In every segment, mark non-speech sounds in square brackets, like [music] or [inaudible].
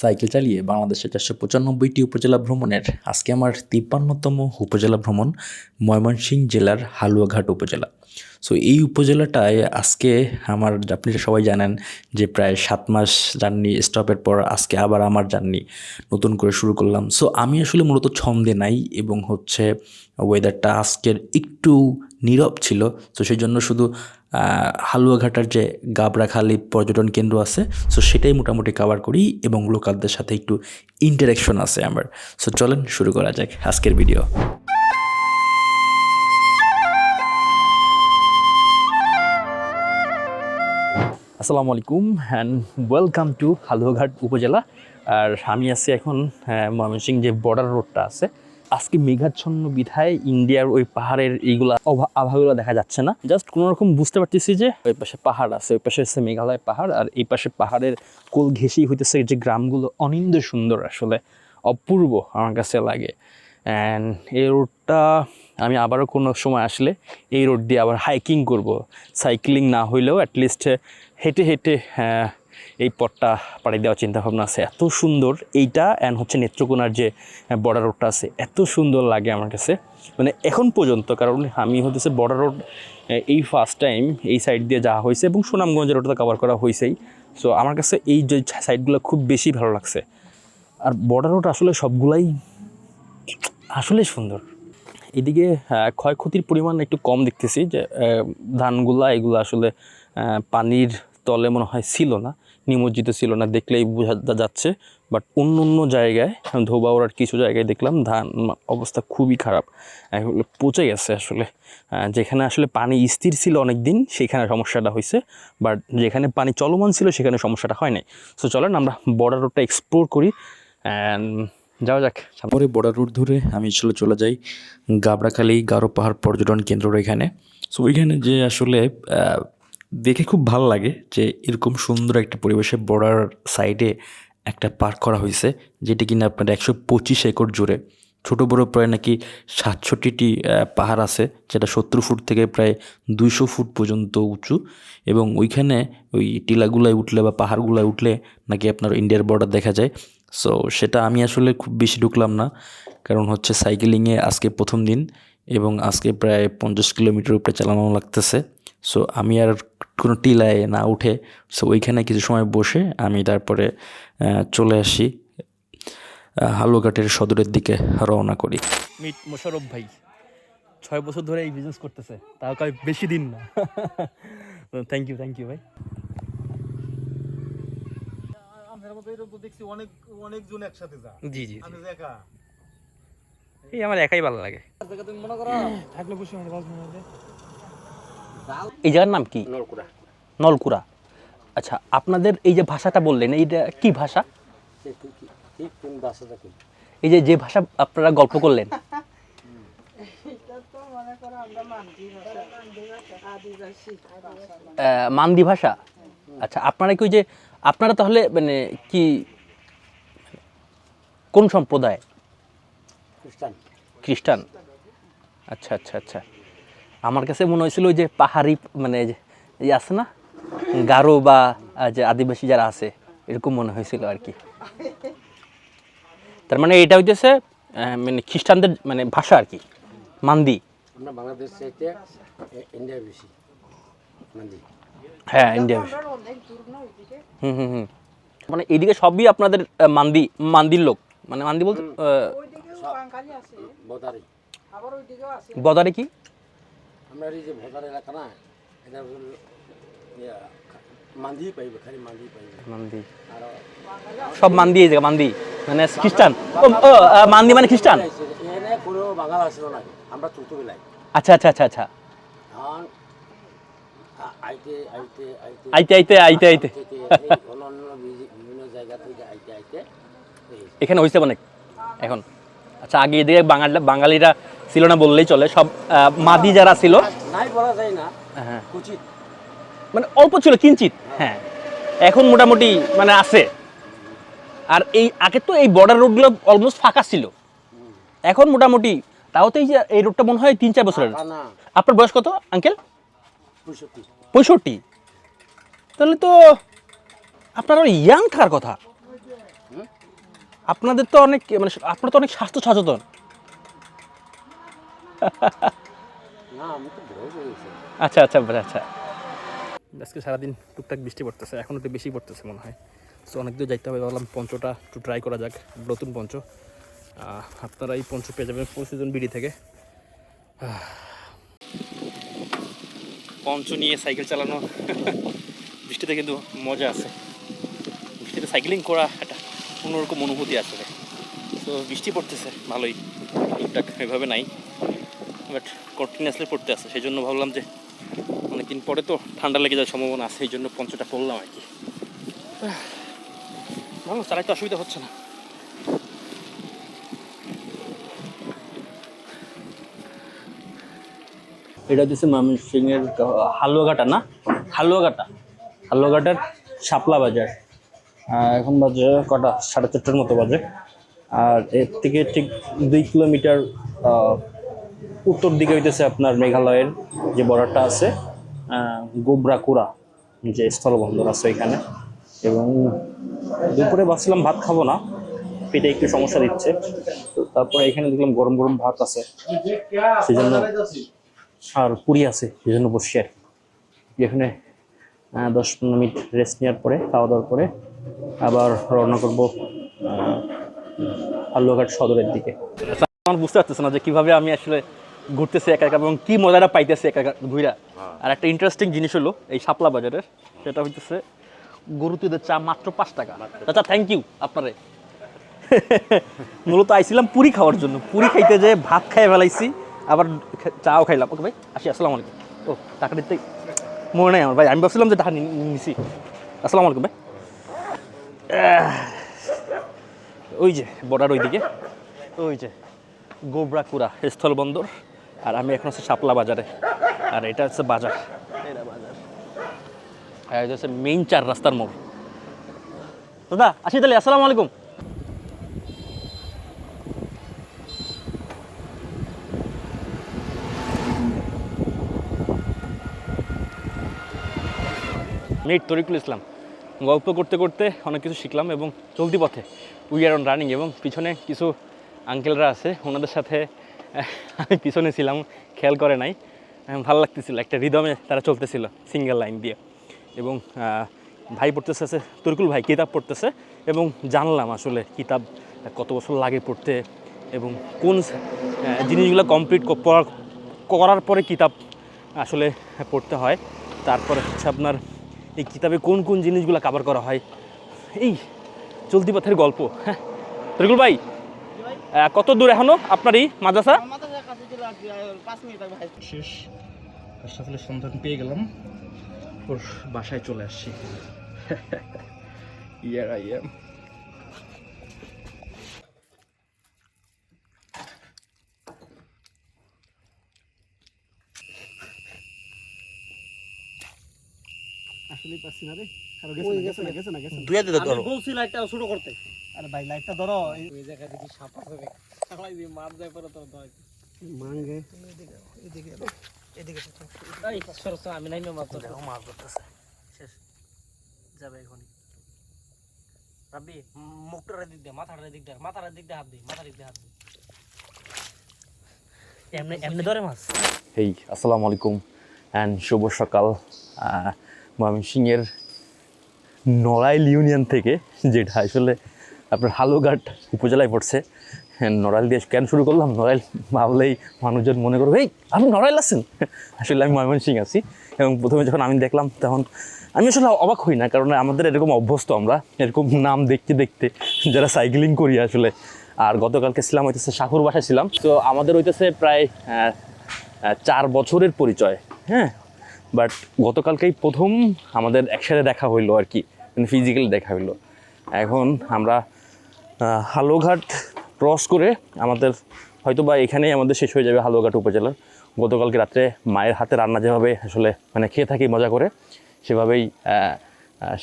Cycle চালিয়ে বাংলাদেশের চারশো পঁচানব্বইটি উপজেলা ভ্রমণের আজকে আমার তিপ্পান্নতম উপজেলা ভ্রমণ ময়মনসিংহ জেলার হালুয়াঘাট উপজেলা। সো এই উপজেলাটায় আজকে আমার, আপনি সবাই জানেন যে প্রায় সাত মাস জার্নি স্টপের পর আজকে আবার আমার জার্নি নতুন করে শুরু করলাম। সো আমি আসলে মূলত ছন্দে নাই এবং হচ্ছে ওয়েদারটা আজকের একটু নীরব ছিল। তো সেই জন্য শুধু হালুয়াঘাটার যে গাবড়াখালি পর্যটন কেন্দ্র আছে সো সেটাই মোটামুটি কভার করি এবং লোকালদের সাথে একটু ইন্টারাকশন আছে আমার। সো চলেন শুরু করা যাক আজকের ভিডিও আসসালামু আলাইকুম অ্যান্ড ওয়েলকাম টু হালুয়াঘাট উপজেলা। আর আমি আছি এখন ময়মনসিংহ যে বর্ডার রোডটা আছে আজকে মেঘাচ্ছন্ন বিধায় ইন্ডিয়ার ওই পাহাড়ের এইগুলা আভাগুলো দেখা যাচ্ছে না। জাস্ট কোনো রকম বুঝতে পারতেছি যে ওই পাশে পাহাড় আছে ওই পাশে হচ্ছে মেঘালয় পাহাড় আর এই পাশে পাহাড়ের কোল ঘেঁষেই হইতেছে যে গ্রামগুলো অনিন্দ সুন্দর আসলে অপূর্ব আমার কাছে লাগে। অ্যান্ড এই রোডটা আমি আবারও কোনো সময় আসলে এই রোড দিয়ে আবার হাইকিং করব। সাইক্লিং না হইলেও অ্যাটলিস্ট হেঁটে হেঁটে আহ, এই পথটা পাড়ি দেওয়ার চিন্তা ভাবনা আছে। এত সুন্দর এইটা অ্যান্ড হচ্ছে নেত্রকোনার যে বর্ডার রোডটা আছে, এত সুন্দর লাগে আমার কাছে। মানে এখন পর্যন্ত, কারণ আমি হতেছে বর্ডার রোড এই ফার্স্ট টাইম এই সাইড দিয়ে যাওয়া হয়েছে এবং সুনামগঞ্জের রোডটা কভার করা হয়েছেই। সো আমার কাছে এই যে সাইডগুলো খুব বেশি ভালো লাগছে। আর বর্ডার রোড আসলে সবগুলাই আসলে সুন্দর। এদিকে ক্ষয়ক্ষতির পরিমাণ একটু কম দেখতেছি যে ধানগুলা, এগুলো আসলে পানির তলে মনে হয় ছিল না, নিমজ্জিত ছিল না দেখলেই বোঝা যাচ্ছে। বাট অন্য অন্য জায়গায় ধোবাউড়ার কিছু জায়গায় দেখলাম, ধান অবস্থা খুবই খারাপ। এগুলো পচে গেছে আসলে। যেখানে আসলে পানি স্থির ছিল অনেক দিন সেখানে সমস্যাটা হয়েছে। বাট যেখানে পানি চলমান ছিল, সেখানে সমস্যাটা হয় নাই। সো চলেন আমরা বর্ডার রোডটা এক্সপ্লোর করি অ্যান্ড যাওয়া যাক পরে বর্ডার রোড ধরে আমি আসলে চলে যাই গাবড়াখালি গারো পাহাড় পর্যটন কেন্দ্র এখানে। সো ওইখানে যে আসলে দেখে খুব ভালো লাগে যে এরকম সুন্দর একটা পরিবেশে বর্ডার সাইডে একটা পার্ক করা হয়েছে, যেটি কিনা আপনার একশো পঁচিশ একর জুড়ে। ছোটো বড়ো প্রায় নাকি সাতষট্টিটি পাহাড় আছে, যেটা সত্তর ফুট থেকে প্রায় দুইশো ফুট পর্যন্ত উঁচু। এবং ওইখানে ওই টিলাগুলায় উঠলে বা পাহাড়গুলায় উঠলে নাকি আপনার ইন্ডিয়ার বর্ডার দেখা যায়। সো সেটা আমি আসলে খুব বেশি ঢুকলাম না, কারণ হচ্ছে সাইকেলিংয়ে আজকে প্রথম দিন। এবং আজকে প্রায় পঞ্চাশ কিলোমিটার উপরে চালানো লাগতেছে। সো আমি আর কোনো টিলায় না উঠে সো ওইখানে কিছু সময় বসে আমি তারপরে চলে আসি আহ, হালুয়াঘাটের সদরের দিকে রওনা করি। মিট মোশারফ ভাই ছয় বছর ধরে এই বিজনেস করতেছে তাও কয় বেশি দিন না। থ্যাংক ইউ থ্যাংক ইউ ভাই। আমার মতো এরকম দেখছি অনেক অনেকজন একসাথে যা। জি জি আমি একা। এই আমার একাই ভালো লাগে। এই জায়গার নাম কি? নলকুড়া। নলকুড়া। আচ্ছা আপনাদের এই যে ভাষাটা বললেন এইটা কি ভাষা? এই যে যে ভাষা আপনারা গল্প করলেন। মান্দি ভাষা। আচ্ছা আপনারা কি ওই যে আপনারা তাহলে মানে কি কোন সম্প্রদায়? খ্রিস্টান। আচ্ছা আচ্ছা আচ্ছা। আমার কাছে মনে হয়েছিল যে পাহাড়ি মানে যে এই আছে না? গারো বা যে আদিবাসী যারা আছে এরকম মনে হয়েছিল আর কি। তার মানে এটা হইতেছে মানে খ্রিস্টানদের মানে ভাষা আর কি মান্দি। বাংলাদেশ ইন্ডিয়া বেশি মান্দি। হ্যাঁ ইন্ডিয়া হুম হুম হুম। মানে এইদিকে সবই আপনাদের মান্দি মান্দির লোক। মানে মান্দি বলতে বদারি। বদারে কি? আমরা এই যে এলাকা না এটা হলো মান্দি পাইবে খালি মান্দি পাইবে। মান্দি। আর সব মান্দি এই জায়গা মান্দি। মানে খ্রিস্টান। মান্দি মানে খ্রিস্টান? এখানে কোনো বাঙাল আসলো না আমরা চতুর্থ বেলায়। আচ্ছা আচ্ছা আচ্ছা আচ্ছা। আইতে আইতে আইতে। আইতে বিভিন্ন জায়গা থেকে আইতে আইতে। এখানে হয়েছে অনেক এখন। আচ্ছা আগে এদিকে বাঙালি বাঙালিরা ছিল না বললেই চলে সব মাদি যারা ছিল। নাই বলা যায় না। হ্যাঁ। মানে অল্প ছিল কিঞ্চিত। হ্যাঁ। এখন মোটামুটি মানে আছে। আর এই আগে তো এই বর্ডার রোডগুলো অলমোস্ট ফাঁকা ছিল। এখন মোটামুটি তাও তো এই যে এই রোডটা মনে হয় তিন চার বছরের। আপনার বয়স কত আঙ্কেল পঁয়ষট্টি। তাহলে তো আপনার ইয়াং থাকার কথা। আপনাদের তো অনেক মানে আপনার তো অনেক স্বাস্থ্য সচেতন। করেছি আচ্ছা আচ্ছা আচ্ছা আজকে সারাদিন টুকটাক বৃষ্টি পড়তেছে এখন একটু বেশি পড়তেছে মনে হয়। সো অনেক দূর যাইতে হবে ভাবলাম পঞ্চটা একটু ট্রাই করা যাক নতুন পঞ্চ। আপনারা এই পঞ্চ পেয়ে যাবেন ফোর সিজন বিডি থেকে। পঞ্চ নিয়ে সাইকেল চালানো [laughs] বৃষ্টিতে কিন্তু মজা আছে। বৃষ্টিতে সাইকেলিং করা একটা অন্যরকম অনুভূতি আসলে তো বৃষ্টি পড়তেছে, ভালোই। টুকটাক এভাবে নাই। বাট কন্টিনিউয়াসলি পড়তে আছে। সেই জন্য ভাবলাম যে অনেকদিন পরে তো ঠান্ডা লেগে যাওয়ার সম্ভাবনা আছে, এই জন্য পঞ্চটা পড়লাম আর কি। ভালো, চালাইতে অসুবিধা হচ্ছে না। এটা দিচ্ছে হচ্ছে ময়মনসিংহের হালুয়াঘাটা না? হালুয়াঘাটা। হালুয়াঘাটার শাপলা বাজার। এখন বাজে কটা? সাড়ে চারটার মতো বাজে। আর এর থেকে ঠিক দুই কিলোমিটার উত্তর দিকে হইতেছে আপনার মেঘালয়ের যে বর্ডারটা আছে গোবরাকুড়া, যে স্থলবন্দর আছে এখানে এবং দুপুরে ভাবছিলাম ভাত খাব না, পেটে একটু সমস্যা দিচ্ছে। তো তারপরে এখানে দেখলাম গরম গরম ভাত আছে। সেই জন্য আর পুরি আছে সেই জন্য বসছি আর এখানে দশ পনেরো মিনিট রেস্ট নেওয়ার পরে, খাওয়া দাওয়ার পরে আবার রওনা করব আহ, আলুঘাট সদরের দিকে। আমার বুঝতে পারতেছে না যে কীভাবে আমি আসলে ঘুরতেছি একা একা এবং কি মজাটা পাইতেছি একা একা ঘুরা আর একটা ইন্টারেস্টিং জিনিস হলো এই শাপলা বাজারের সেটা হইতেছে গরু দুধের চা মাত্র পাঁচ টাকা। চাচা থ্যাংক ইউ আপনারে। মূলত আইছিলাম পুরি খাওয়ার জন্য। পুরি খাইতে যে ভাত খাইয়ে ফেলাইছি আবার চাও খাইলাম। ওকে ভাই আসি আসসালামু আলাইকুম। ও টাকা দিতে মনে নেই আমার ভাই। আমি ভাবছিলাম যে টাকা নিছি। আসসালামু আলাইকুম ভাই। ওই যে, বর্ডার ওইদিকে। ওই যে গোবরাকুড়া স্থলবন্দর। আর আমি এখন আছি শাপলা বাজারে। আর এটা হচ্ছে বাজার। বাজার আর এটা হচ্ছে মেইন চার রাস্তার মোড়। দাদা, আসি তাহলে, আসসালামু আলাইকুম। মিট তরিকুল ইসলাম। গল্প করতে করতে অনেক কিছু শিখলাম এবং চলতি পথে উই আর অন রানিং এবং পিছনে কিছু আঙ্কেলরা আছে, ওনাদের সাথে আমি পিছনে ছিলাম, খেয়াল করে নাই। ভালো লাগতেছিল, একটা রিদমে তারা চলতেছিল সিঙ্গেল লাইন দিয়ে। এবং ভাই পড়তেছে আছে তরিকুল ভাই কিতাব পড়তেছে এবং জানলাম আসলে কিতাব কত বছর লাগে পড়তে এবং কোন জিনিসগুলো কমপ্লিট করার পরে কিতাব আসলে পড়তে হয়। তারপরে হচ্ছে আপনার এই কিতাবে কোন কোন জিনিসগুলো কাভার করা হয়? এই চলতি পথের গল্প। হ্যাঁ তরিকুল ভাই কত দূর এখনও আপনার এই মাদ্রাসা শেষ। আশরাফুলের সন্ধান পেয়ে গেলাম। ওর বাসায় চলে আসছি। ইয়ার আই এম আসলেই পাচ্ছি না রে। কারও গেছে না গেছে না গেছে না গেছে দিতে ধরো। বলছি লাইটটা ছোট করতে। আরে ভাই লাইটটা ধরো। এই জায়গা থেকে সাপ আছে রে। সবাই দিয়ে মার যায় পরে তোর দয়। মাঙ্গে এদিকে এদিকে এদিকে এই সরস আমি নাই মাছ ধরতে দেখো মাছ শেষ। যাবে এখন রাব্বি মুখটার দিক দে মাথার দিক দে মাথার দিক দে হাত দি মাথার দিক দে হাত দি। এমনি এমনি ধরে মাছ এই আসসালামু আলাইকুম অ্যান্ড শুভ সকাল। আহ, ময়মনসিংহের নড়াইল ইউনিয়ন থেকে যেটা আসলে আপনার হালুঘাট উপজেলায় পড়ছে হ্যাঁ, নড়াইল দিয়ে কেন শুরু করলাম? নড়াইল ভাবলেই মানুষজন মনে করবে এই আপনি নড়াইল আছেন? আসলে আমি ময়মনসিংহ আছি এবং প্রথমে যখন আমি দেখলাম তখন আমি আসলে অবাক হই না কারণ আমাদের এরকম অভ্যস্ত আমরা এরকম নাম দেখতে দেখতে যারা সাইক্লিং করি আসলে আর গতকালকে ছিলাম হইতেছে শাহুর বাসায় ছিলাম তো আমাদের হইতেছে প্রায় চার বছরের পরিচয় হ্যাঁ বাট গতকালকেই প্রথম আমাদের একসাথে দেখা হইল আর কি ফিজিক্যালি দেখা হইল। এখন আমরা হালুঘাট ক্রস করে আমাদের হয়তো বা এখানেই আমাদের শেষ হয়ে যাবে হালুঘাট উপজেলার। গতকালকে রাত্রে মায়ের হাতে রান্না যেভাবে আসলে মানে খেয়ে থাকি, মজা করে, সেভাবেই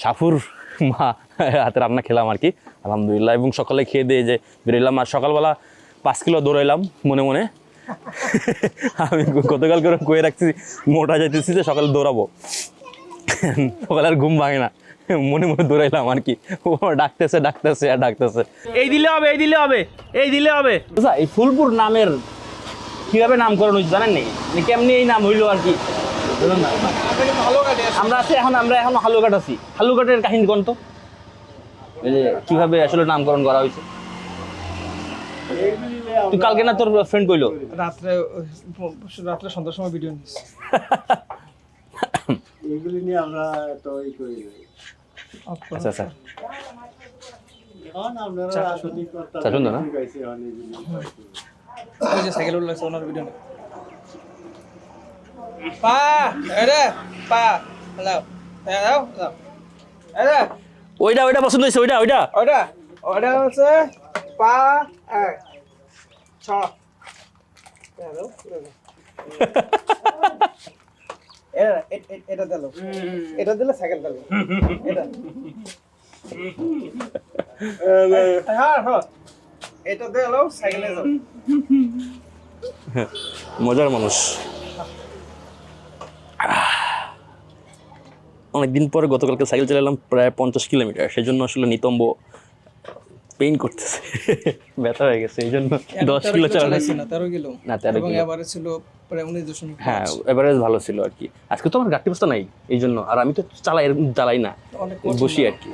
সাফুর মা হাতে রান্না খেলাম আর কি। আলহামদুলিল্লাহ, এবং সকালে খেয়ে দিয়ে যে বেরোলাম আর সকালবেলা পাঁচ কিলো দৌড়াইলাম মনে মনে। আমি গতকাল করে কয়ে রাখছি মোটা যাইতেছি যে সকালে দৌড়াবো। সকালে আর ঘুম ভাঙে না। মনে মনে দৌড়াইলাম আর কি। ও ডাকতেছে ডাকতেছে আর ডাকতেছে। এই দিলে হবে এই দিলে হবে এই দিলে হবে। আচ্ছা এই ফুলপুর নামের কীভাবে নামকরণ হয়েছে জানেন নি? মানে কেমনি এই নাম হইল আর কি? আমরা আছি এখন আমরা এখন হালুঘাট আছি। হালুঘাটের কাহিনী কোন তো? কীভাবে আসলে নামকরণ করা হয়েছে? তুই কালকে না তোর ফ্রেন্ড কইলো? রাত্রে রাত্রে সন্ধ্যার সময় ভিডিও নিস। [coughs] এগুলি নিয়ে আমরা তো করি। আচ্ছা আচ্ছা আচ্ছা, না। ওই যে সাইকেল উঠে ওনার ভিডিও পা এরে পা হ্যালো হ্যালো হ্যালো এরে ওইটা ওইটা পছন্দ হয়েছে ওইটা ওইটা ওটা ওটা হচ্ছে পা [laughs] এটা এ- এ- এটা দিলে। সাইকেল দিলো এটা। হ্যাঁ হ্যাঁ। এটা দিলো সাইকেলে যাও [laughs] মজার মানুষ। অনেকদিন পরে গতকালকে সাইকেল চালালাম প্রায় পঞ্চাশ কিলোমিটার। সেই জন্য আসলে নিতম্ব পেইন করতেছে। ব্যথা হয়ে গেছে এই জন্য দশ কিলো চালাইছি না তেরো কিলো। না, 13 এবং কিলো। এবারে ছিল প্রায় উনিশ দশমিক হ্যাঁ এভারেজ ভালো ছিল আর কি। আজকে তো আমার গাড়ি অবস্থা নাই এই জন্য আর আমি তো চালাই চালাই না। বসি আর কি।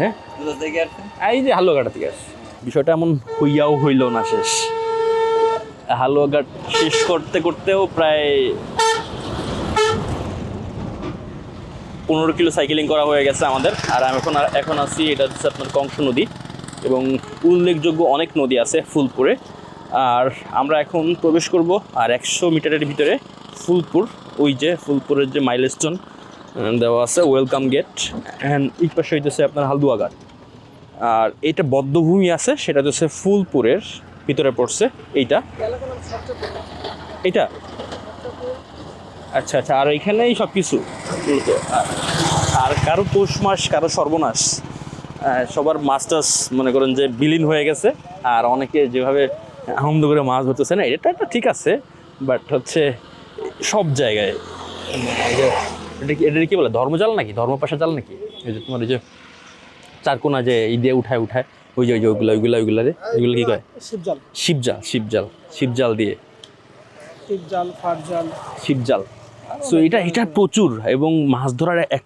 হ্যাঁ? এই যে হালুয়াঘাটা থেকে আসছে। বিষয়টা এমন হইয়াও হইল না শেষ। হালুয়াঘাট শেষ করতে করতেও প্রায় পনেরো কিলো সাইকেলিং করা হয়ে গেছে আমাদের। আর আমি এখন এখন আছি, এটা হচ্ছে আপনার কংস নদী এবং উল্লেখযোগ্য অনেক নদী আছে ফুলপুরে। আর আমরা এখন প্রবেশ করব আর একশো মিটারের ভিতরে ফুলপুর, ওই যে ফুলপুরের যে মাইলস্টোন দেওয়া আছে ওয়েলকাম গেট অ্যান্ড এই পাশে হইতেছে আপনার হালদুয়াঘাট। আর এটা বদ্ধভূমি আছে, সেটা হচ্ছে ফুলপুরের ভিতরে পড়ছে, এইটা। এটা আচ্ছা আচ্ছা আর এখানেই সব কিছু আর- কারও পৌষ মাস কারও সর্বনাশ সবার মাস্টার্স মনে করেন যে বিলীন হয়ে গেছে আর অনেকে যেভাবে আনন্দ করে মাছ ধরতেছে না এটা একটা ঠিক আছে বাট হচ্ছে সব জায়গায়। এটা কি এটা কি বলে ধর্মজাল নাকি? ধর্মপাশা জাল নাকি? এই যে তোমার এই যে চারকোনা যে এই দিয়ে উঠায় উঠায় ওই যে ওই যে ওইগুলা ওইগুলা ওইগুলা রে এগুলো কি কয়? শিবজাল। শিবজাল শিবজাল শিবজাল দিয়ে। শিবজাল ফাটজাল শিবজাল। সো এটা এটা প্রচুর এবং মাছ ধরার এক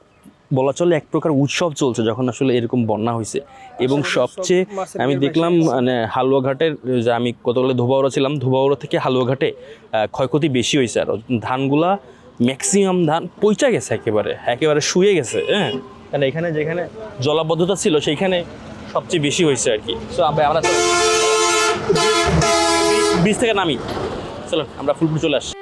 বলা চলে এক প্রকার উৎসব চলছে যখন আসলে এরকম বন্যা হয়েছে। এবং সবচেয়ে আমি দেখলাম মানে হালুয়াঘাটের যে আমি কতগুলো ধোবাউড়া ছিলাম ধোবাউড়া থেকে হালুয়াঘাটে ক্ষয়ক্ষতি বেশি হয়েছে। আর ধানগুলা ম্যাক্সিমাম ধান পইচা গেছে একেবারে একেবারে শুয়ে গেছে হ্যাঁ? কারণ এখানে যেখানে জলাবদ্ধতা ছিল সেইখানে সবচেয়ে বেশি হয়েছে আর কি। সো আমরা বীজ থেকে নামি। চলো আমরা ফুলপুর চলে আসি।